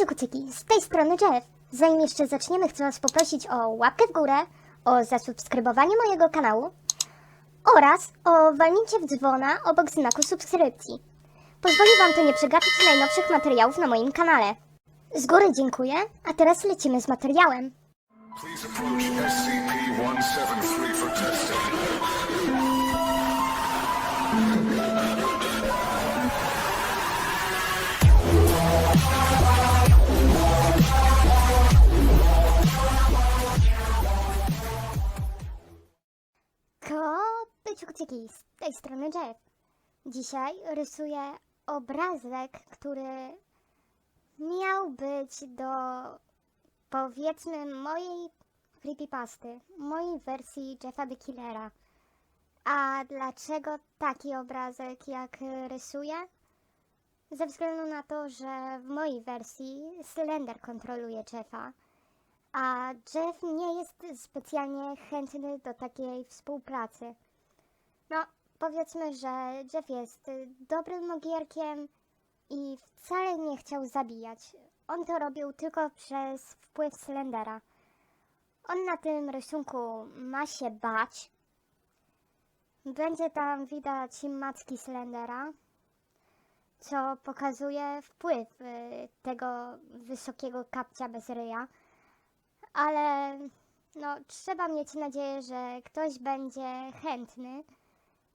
Witajcie kucyki, z tej strony Jeff. Zanim jeszcze zaczniemy, chcę was poprosić o łapkę w górę, o zasubskrybowanie mojego kanału oraz o walnięcie w dzwona obok znaku subskrypcji. Pozwoli wam to nie przegapić najnowszych materiałów na moim kanale. Z góry dziękuję, a teraz lecimy z materiałem. Please approach SCP-173 for testing. Z tej strony Jeff. Dzisiaj rysuję obrazek, który miał być do powiedzmy mojej creepypasty, mojej wersji Jeffa the Killera. A dlaczego taki obrazek jak rysuję? Ze względu na to, że w mojej wersji Slender kontroluje Jeffa, a Jeff nie jest specjalnie chętny do takiej współpracy. No, powiedzmy, że Jeff jest y, dobrym mogierkiem i wcale nie chciał zabijać. On to robił tylko przez wpływ Slendera. On na tym rysunku ma się bać. Będzie tam widać macki Slendera, co pokazuje wpływ y, tego wysokiego kapcia bez ryja. Ale no, trzeba mieć nadzieję, że ktoś będzie chętny,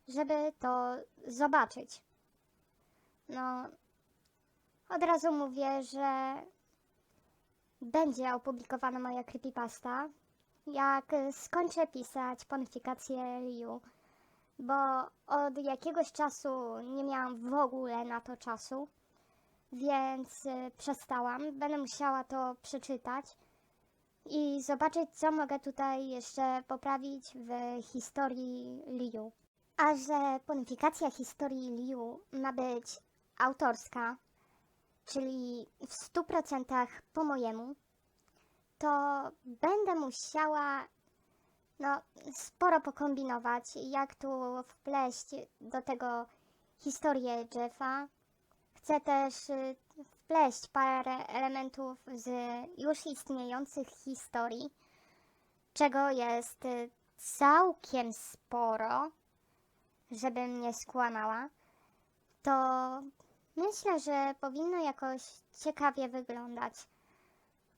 żeby to zobaczyć. No, od razu mówię, że będzie opublikowana moja creepypasta, jak skończę pisać ponifikację Liu, bo od jakiegoś czasu nie miałam w ogóle na to czasu, więc y, przestałam. Będę musiała to przeczytać i zobaczyć, co mogę tutaj jeszcze poprawić w historii Liu. A że ponifikacja historii Liu ma być autorska, czyli w 100% po mojemu, to będę musiała no, sporo pokombinować, jak tu wpleść do tego historię Jeffa. Chcę też y, wpleść parę elementów z już istniejących historii, czego jest y, całkiem sporo, żebym nie skłamała, to myślę, że powinno jakoś ciekawie wyglądać.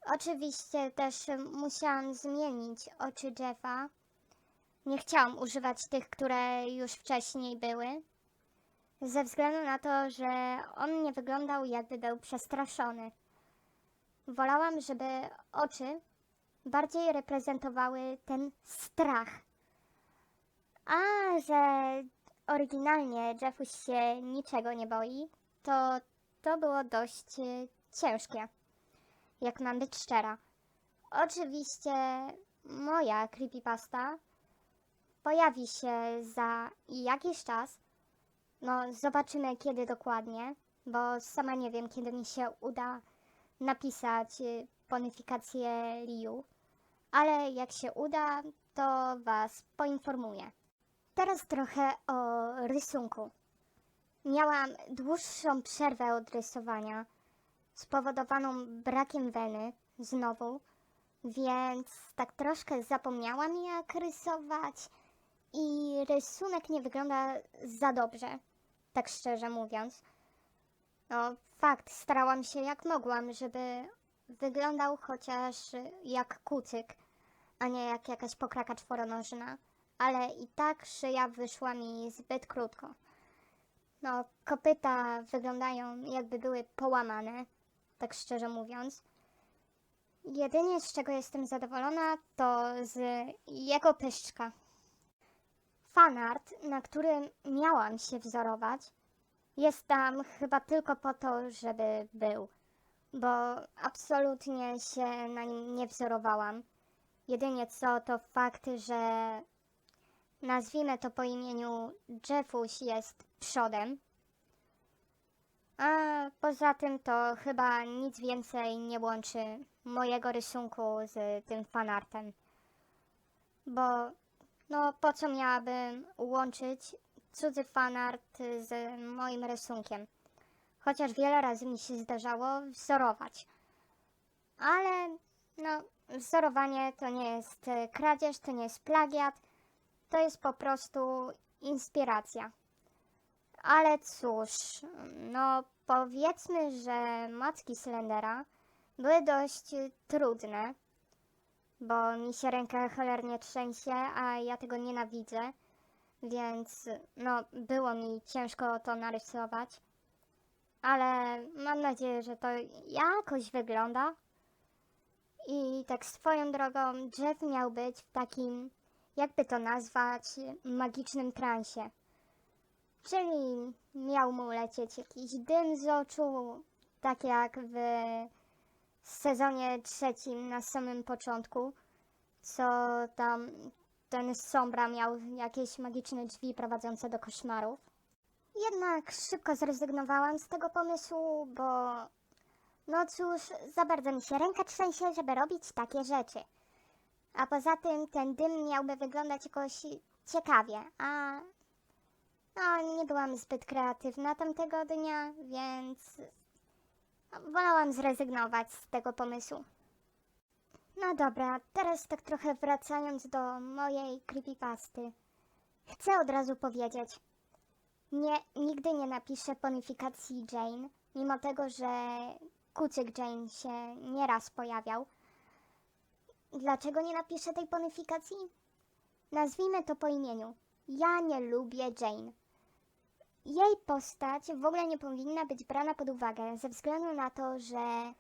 Oczywiście też musiałam zmienić oczy Jeffa. Nie chciałam używać tych, które już wcześniej były. Ze względu na to, że on nie wyglądał jakby był przestraszony. Wolałam, żeby oczy bardziej reprezentowały ten strach. A że oryginalnie Jeffuś się niczego nie boi, to to było dość e, ciężkie, jak mam być szczera. Oczywiście moja creepypasta pojawi się za jakiś czas, no, zobaczymy kiedy dokładnie, bo sama nie wiem, kiedy mi się uda napisać y, bonifikację Liu, ale jak się uda, to Was poinformuję. Teraz trochę o rysunku. Miałam dłuższą przerwę od rysowania, spowodowaną brakiem weny, znowu, więc tak troszkę zapomniałam jak rysować i rysunek nie wygląda za dobrze, tak szczerze mówiąc. No, fakt, starałam się jak mogłam, żeby wyglądał chociaż jak kucyk, a nie jak jakaś pokraka czworonożna, ale i tak szyja wyszła mi zbyt krótko. No, kopyta wyglądają jakby były połamane, tak szczerze mówiąc. Jedynie z czego jestem zadowolona, to z jego pyszczka. Fanart, na którym miałam się wzorować, jest tam chyba tylko po to, żeby był, bo absolutnie się na nim nie wzorowałam. Jedynie co to fakt, że nazwijmy to po imieniu Jeffuś jest przodem. A poza tym to chyba nic więcej nie łączy mojego rysunku z tym fanartem. Bo no po co miałabym łączyć cudzy fanart z moim rysunkiem? Chociaż wiele razy mi się zdarzało wzorować. ale no, wzorowanie to nie jest kradzież, to nie jest plagiat, to jest po prostu inspiracja. Ale cóż, no powiedzmy, że macki Slendera były dość trudne, bo mi się ręka cholernie trzęsie, a ja tego nienawidzę, więc no było mi ciężko to narysować. Ale mam nadzieję, że to jakoś wygląda. I tak swoją drogą, Jeff miał być w takim, jakby to nazwać, magicznym transie. Czyli miał mu lecieć jakiś dym z oczu, tak jak w sezonie trzecim na samym początku, co tam ten Sombra miał jakieś magiczne drzwi prowadzące do koszmarów. Jednak szybko zrezygnowałam z tego pomysłu, bo no cóż, za bardzo mi się ręka trzęsie, żeby robić takie rzeczy. A poza tym ten dym miałby wyglądać jakoś ciekawie, a no, nie byłam zbyt kreatywna tamtego dnia, więc wolałam zrezygnować z tego pomysłu. No dobra, teraz tak trochę wracając do mojej creepypasty. Chcę od razu powiedzieć, nie, nigdy nie napiszę bonifikacji Jane, mimo tego, że kucyk Jane się nieraz pojawiał. Dlaczego nie napiszę tej bonifikacji? Nazwijmy to po imieniu. Ja nie lubię Jane. Jej postać w ogóle nie powinna być brana pod uwagę ze względu na to, że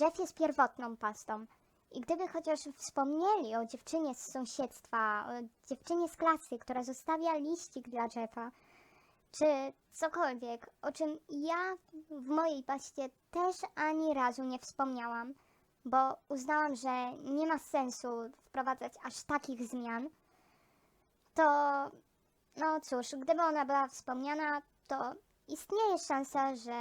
Jeff jest pierwotną pastą. I gdyby chociaż wspomnieli o dziewczynie z sąsiedztwa, o dziewczynie z klasy, która zostawia liścik dla Jeffa, czy cokolwiek, o czym ja w mojej paście też ani razu nie wspomniałam, bo uznałam, że nie ma sensu wprowadzać aż takich zmian, to no cóż, gdyby ona była wspomniana, to istnieje szansa, że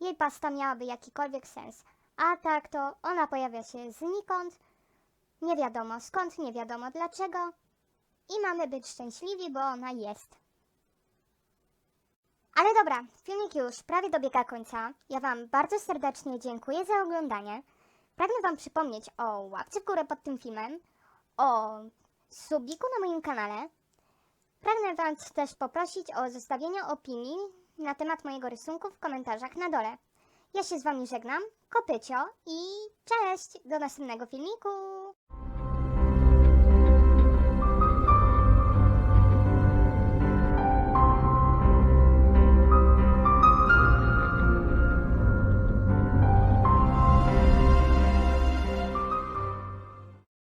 jej pasta miałaby jakikolwiek sens. A tak to ona pojawia się znikąd, nie wiadomo skąd, nie wiadomo dlaczego i mamy być szczęśliwi, bo ona jest. Ale dobra, filmik już prawie dobiega końca. Ja Wam bardzo serdecznie dziękuję za oglądanie. Pragnę Wam przypomnieć o łapce w górę pod tym filmem, o subiku na moim kanale. Pragnę Was też poprosić o zostawienie opinii na temat mojego rysunku w komentarzach na dole. Ja się z Wami żegnam, kopycio i cześć! Do następnego filmiku!